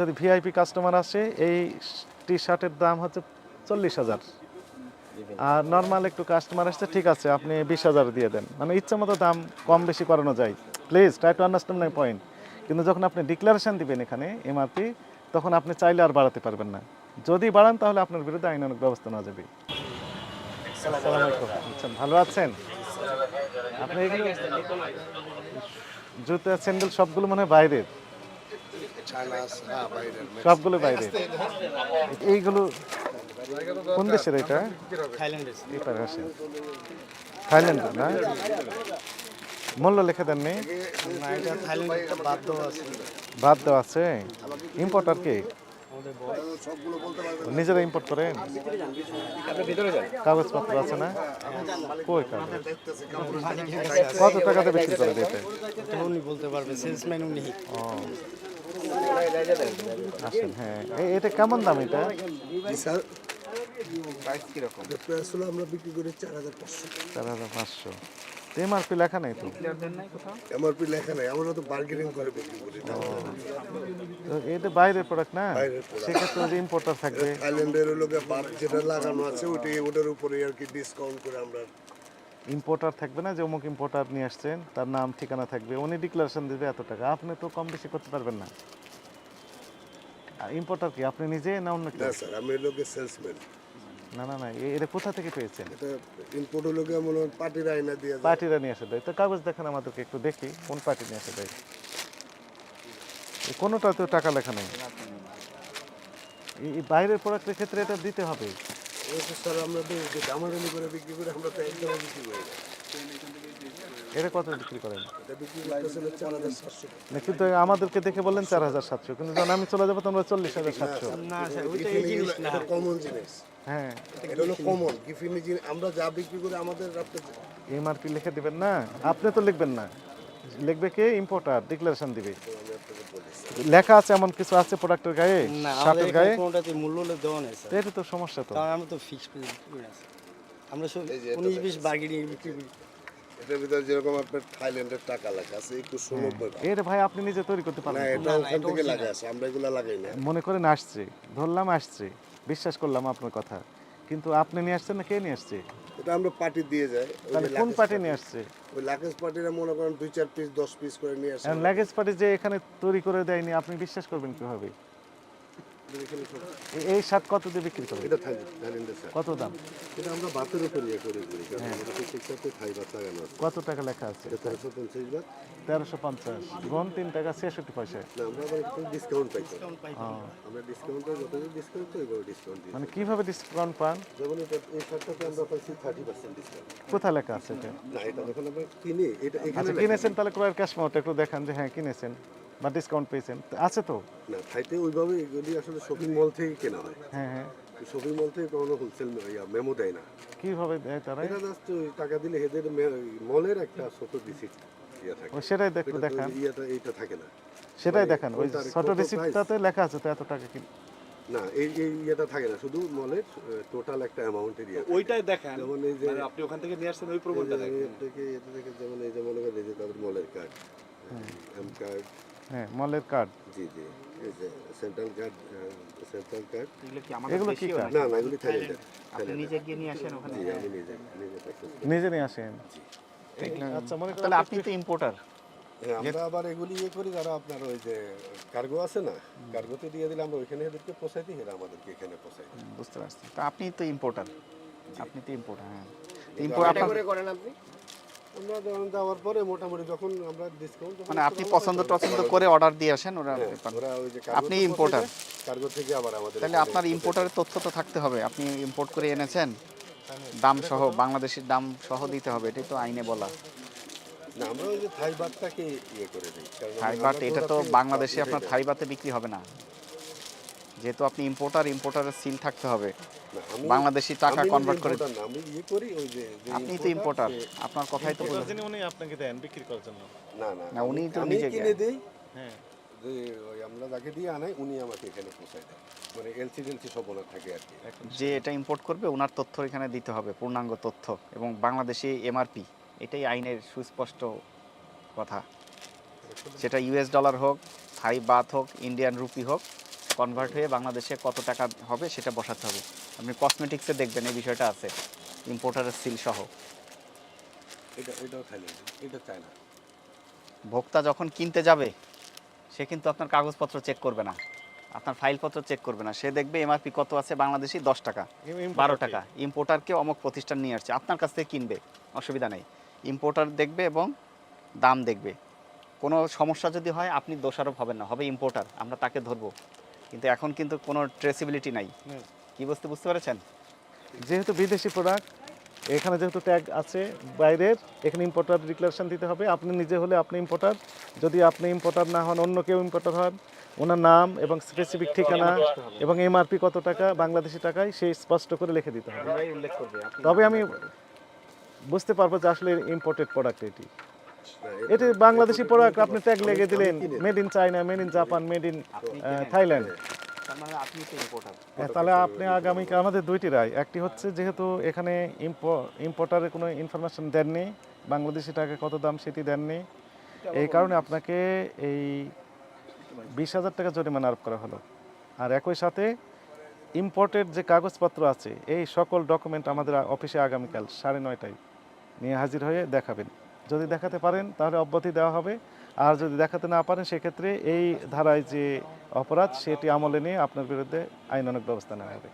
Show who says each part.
Speaker 1: যদি VIP customer আসে, এই টি শার্টের দাম হচ্ছে চল্লিশ হাজার। আর নর্মাল একটু কাস্টমার আসছে, ঠিক আছে, আপনি বিশ হাজার দিয়ে দেন। মানে ইচ্ছে মতো দাম কম বেশি করানো যায়। Please try to understand my point কিন্তু যখন আপনি ডিক্লারেশন দিবেন এখানে এমআরপি তখন আপনি চাইলে আর বাড়াতে পারবেন না। যদি বাড়ান, তাহলে আপনার বিরুদ্ধে আইনানুক ব্যবস্থা নেওয়া যাবে। আচ্ছা ভালো আছেন? আপনি জুতো, স্যান্ডেল সবগুলো মনে হয় বাইরের। সবগুলো বাইরে। এইগুলো কোন দেশের এটা? থাইল্যান্ডের। না? মূল্য লেখা দেননি
Speaker 2: না। বাদ দেওয়া আছে।
Speaker 1: ইম্পোর্টার কি? নিজেরা ইম্পোর্ট করেন? কাগজপত্র আছে না? কই কাগজ? কত টাকাতে বিক্রি করে দিতে?
Speaker 2: উনি বলতে পারবে সেলসম্যান উনি।
Speaker 1: ও। আসেন হ্যাঁ। এ- এটা কেমন দাম এটা?
Speaker 3: স্যার। প্রাইস কীরকম প্রাইস হলো আমরা বিক্রি করি চার হাজার পাঁচশো।
Speaker 1: চার হাজার পাঁচশো। এমআরপি লেখা নেই তো?
Speaker 3: এমআরপি লেখা নাই। আমরা তো বার্গেনিং করে বিক্রি করি।
Speaker 1: এটা বাইরের প্রোডাক্ট না। সেক্ষেত্রে ইম্পোর্টার থাকবে।
Speaker 3: থাইল্যান্ডের লোকে যেটা লাগানো আছে ওটার উপরে আর কি ডিসকাউন্ট করে আমরা
Speaker 1: ইম্পোর্টার থাকবে না যে অমুক ইম্পোর্টার নিয়ে আসছেন তার নাম ঠিকানা থাকবে উনি ডিক্লারেশন দেবে এত টাকা। আপনি তো কম বেশি করতে পারবেন না। ইম্পোর্টার কি? আপনি নিজে না অন্য কেউ?
Speaker 3: না স্যার আমি লোকের সেলসম্যান
Speaker 1: না না না এটা কোথা থেকে পেয়েছেন?
Speaker 3: এটা ইম্পোর্ট লোকে মনে হয় পার্টির আইনা দিয়ে।
Speaker 1: পার্টিরা নিয়ে আসে দেয় তো কাগজ দেখেন আমাদেরকে একটু দেখি কোন পার্টি নিয়ে আসে দেয় কোনোটাতেও টাকা লেখা নেই। বাইরের প্রোডাক্টের ক্ষেত্রে এটা দিতে হবে।
Speaker 3: স্যার আমরা তো দামাদামি করে বিক্রি করি আমরা তো একদম বিক্রি করি
Speaker 1: এটা কত বিক্রি করেন? কিন্তু আমাদেরকে দেখে বললেন চার হাজার সাতশো কিন্তু যখন আমি চলে যাব তোমরা চল্লিশ হাজার সাতশো।
Speaker 2: না স্যার ওইটা এই জিনিস না।
Speaker 3: এটা কমন জিনিস।
Speaker 1: হ্যাঁ।
Speaker 3: এটা হলো কমন গিফিনি জিনিস। আমরা যা বিক্রি করি আমাদের রাখতে
Speaker 1: এমআরপি লিখে দিবেন না? আপনি তো লিখবেন না। লিখবে কে? ইম্পোর্টার ডিক্লারেশন দিবে। লেখা আছে এমন কিছু আছে প্রোডাক্টের গায়ে?
Speaker 2: না আমাদের
Speaker 1: শার্টের গায়ে?
Speaker 2: কোনোটাতে মূল্য দেওয়া নেই স্যার।
Speaker 1: এটা তো সমস্যা তো।
Speaker 2: আমরা তো ফিক্স করে আছি আমরা সব উনিশ বিশ বার্গেনিং বিক্রি করি।
Speaker 3: এটার ভিতরে যেরকম আপনার থাইল্যান্ডের টাকা লেখা আছে একুশশো নব্বই টাকা।
Speaker 1: এটা ভাই আপনি নিজে তৈরি করতে
Speaker 3: পারেন
Speaker 1: না
Speaker 3: এটা ওখান থেকে লাগা আছে আমরা এগুলা লাগাই না।
Speaker 1: মনে করেন আসছে। ধরলাম আসছে। বিশ্বাস করলাম আপনার কথা। কিন্তু আপনি নিয়ে আসছেন না কে নিয়ে আসছে?
Speaker 3: এটা আমরা পার্টি দিয়ে যাই।
Speaker 1: কোন পার্টি নিয়ে আসছে?
Speaker 3: ওই লাকেশ পার্টিরা মনে করেন দুই চার পিস দশ পিস করে নিয়ে আসে।
Speaker 1: লাগেজ পার্টি যে এখানে তৈরি করে দেয়নি আপনি বিশ্বাস করবেন কীভাবে? এই শার্ট কত দিয়ে বিক্রি করবে
Speaker 3: এটা থাই থাইল্যান্ডের স্যার
Speaker 1: কত দাম?
Speaker 3: এটা আমরা ভাতের উপর ইয়ে করে করি কারণ আমাদের পিকচারতে থাই ভাত লাগানো আছে।
Speaker 1: কত টাকা লেখা আছে?
Speaker 3: তেরোশো পঞ্চাশ ভাত
Speaker 1: তেরোশো পঞ্চাশ। গন তিন টাকা ছেষট্টি পয়সা।
Speaker 3: না আমরা আবার একটু ডিসকাউন্ট পাই আমরা ডিসকাউন্টে যত ডিসকাউন্ট তো ডিসকাউন্ট দিই
Speaker 1: মানে কীভাবে ডিসকাউন্ট পান?
Speaker 3: যেমন এটা এই আমরা পাইছি থার্টি পার্সেন্ট ডিসকাউন্ট
Speaker 1: কোথায় লেখা আছে এটা?
Speaker 3: না এটা যখন আমরা কিনি এটা এখানে
Speaker 1: আচ্ছা কিনেছেন তাহলে ক্রয়ের ক্যাশ মাউট একটু দেখান যে হ্যাঁ কিনেছেন। বা ডিসকাউন্ট পেয়েছেন। আছে তো?
Speaker 3: না থাইতে ওইভাবে এগুলি আসলে শপিং মল থেকে কেনা হয়।
Speaker 1: হ্যাঁ হ্যাঁ।
Speaker 3: শপিং মল থেকে কোনো হোলসেল মেমো দেয় না।
Speaker 1: কীভাবে দেয় তারা?
Speaker 3: এটা জাস্ট টাকা দিলে এদের মলের একটা ছোট রিসিপ্ট ইয়ে
Speaker 1: সেটাই
Speaker 3: এটা
Speaker 1: দেখান।
Speaker 3: ইয়েটা এইটা থাকে না।
Speaker 1: সেটাই দেখান। ওই ছোট রিসিপ্টটাতে লেখা আছে তো এত টাকা কি?
Speaker 3: না এই এই ইয়েটা থাকে না। শুধু মলের টোটাল একটা অ্যামাউন্টের ইয়ে।
Speaker 4: ওইটাই দেখেন।
Speaker 3: যেমন এই যে
Speaker 4: মানে আপনি ওখান থেকে নিয়ে আসছেন ওই
Speaker 3: এই
Speaker 4: প্রবণটা দেখেন।
Speaker 3: থেকে এটা থেকে যেমন এই যে মনে করেন যে তাদের মলের কার্ড এম কার্ড
Speaker 1: হ্যাঁ মলের card
Speaker 3: G G central card central card
Speaker 4: এগুলো কি আমাদের
Speaker 1: এগুলো কি কার্ড
Speaker 3: না না এগুলি থাইল্যান্ডের
Speaker 4: আপনি নিজে গিয়ে নিয়ে আসেন ওখানে?
Speaker 3: জি আমি নিজে নিজে practice করি।
Speaker 1: নিজে নিয়ে আসেন। আচ্ছা মনে করেন
Speaker 4: আপনি তো ইম্পোর্টার
Speaker 3: হ্যাঁ আমরা আবার এগুলি ইয়ে করি যারা আপনার ওই যে কার্গো আছে না কার্গোতে দিয়ে দিলে আমরা ওইখানে এদেরকে পোষাই দিই এরা আমাদেরকে এখানে পোষাই
Speaker 4: বুঝতে পারছি। তো আপনি তো ইম্পোর্টার আপনি তো ইম্পোর্টার হ্যাঁ। ইম্পোর্ট আপনার
Speaker 3: আমরা যখন পরে মোটামুটি যখন আমরা ডিসকাউন্ট
Speaker 4: মানে আপনি পছন্দ টছন্দ করে অর্ডার দিয়ে আসেন ওরা
Speaker 3: ওরা ওই যে
Speaker 4: আপনি importer?
Speaker 3: কার্গো থেকে আবার আমাদের
Speaker 4: তাহলে আপনার ইম্পোর্টারের তথ্য তো থাকতে হবে। আপনি ইম্পোর্ট করে এনেছেন দাম সহ বাংলাদেশের দাম সহ দিতে হবে এটাই তো আইনে বলা।
Speaker 3: না আমরা ওই যে থাই বাতটাকে ইয়ে করে দিই
Speaker 4: থাই এটা তো বাংলাদেশে আপনার
Speaker 3: দিয়ে
Speaker 4: থাই বাতে বিক্রি হবে না। যেহেতু আপনি ইম্পোর্টার ইম্পোর্টারের সিল থাকতে হবে। বাংলাদেশি টাকা কনভার্ট করে
Speaker 3: আমি ইয়ে করি ওই যে
Speaker 4: আপনি তো ইম্পোর্টার আপনার কথাই তো বলুন
Speaker 1: উনি আপনাকে দেন বিক্রি করার জন্য।
Speaker 3: না না
Speaker 4: না, উনি তো নিজে
Speaker 3: কিনে দেই।
Speaker 1: হ্যাঁ।
Speaker 3: যে ওই আমরা যাকে দিয়ে আনাই উনি আমাকে এখানে পৌঁছায় দেয়। মানে এলসি টেলসি সব ওনার থাকে আর কি।
Speaker 4: যে এটা ইম্পোর্ট করবে ওনার তথ্য এখানে দিতে হবে পূর্ণাঙ্গ তথ্য এবং বাংলাদেশি এমআরপি এটাই আইনের সুস্পষ্ট কথা। সেটা ইউএস ডলার হোক থাই বাথ হোক ইন্ডিয়ান রুপি হোক কনভার্ট হয়ে বাংলাদেশে কত টাকা হবে সেটা বসাতে হবে। আপনি কসমেটিক্সে দেখবেন এই বিষয়টা আছে ইম্পোর্টারের সিল সহ।
Speaker 3: এটা এটাও খালি এটা চায়
Speaker 4: ভোক্তা যখন কিনতে যাবে সে কিন্তু আপনার কাগজপত্র চেক করবে না। আপনার ফাইলপত্র চেক করবে না। সে দেখবে এমআরপি কত আছে বাংলাদেশি? দশ টাকা বারো টাকা। ইম্পোর্টারকে অমুক প্রতিষ্ঠান নিয়ে আসছে। আপনার কাছ থেকে কিনবে অসুবিধা নেই। ইম্পোর্টার দেখবে এবং দাম দেখবে। কোনো সমস্যা যদি হয় আপনি দোষারোপ হবেন না। হবে ইম্পোর্টার আমরা তাকে ধরবো। কিন্তু এখন কিন্তু কোনো ট্রেসিবিলিটি নাই। কি বুঝতে বুঝতে পেরেছেন?
Speaker 1: যেহেতু বিদেশি প্রোডাক্ট এখানে যেহেতু ট্যাগ আছে বাইরের এখানে ইম্পোর্টার ডিক্লারেশন দিতে হবে। আপনি নিজে হলে আপনি ইম্পোর্টার যদি আপনি ইম্পোর্টার না হন অন্য কেউ ইম্পোর্টার হন ওনার নাম এবং স্পেসিফিক ঠিকানা এবং এমআরপি কত টাকা বাংলাদেশি টাকায় সেই স্পষ্ট করে লিখে দিতে হবে। তবে আমি বুঝতে পারব যে আসলে ইম্পোর্টেড প্রোডাক্ট এটি। এটি বাংলাদেশি প্রোডাক্ট আপনি ট্যাগ লেগে দিলেন made in China made in Japan made in Thailand
Speaker 4: importer
Speaker 1: তাহলে আপনি আগামীকাল আমাদের দুইটি রায়। একটি হচ্ছে যেহেতু এখানে ইম্পোর্টারের কোনো ইনফরমেশন দেননি, বাংলাদেশি টাকা কত দাম সেটি দেননি, এই কারণে আপনাকে এই বিশ হাজার টাকা জরিমানা আরোপ করা হলো। আর একই সাথে ইম্পোর্টের যে কাগজপত্র আছে, এই সকল ডকুমেন্ট আমাদের অফিসে আগামীকাল সাড়ে নয়টায় নিয়ে হাজির হয়ে দেখাবেন। যদি দেখাতে পারেন, তাহলে অব্যাহতি দেওয়া হবে। আর যদি দেখাতে না পারেন, সেক্ষেত্রে এই ধারায় যে অপরাধ, সেটি আমলে নিয়ে আপনার বিরুদ্ধে আইনানুগ ব্যবস্থা নেওয়া হবে।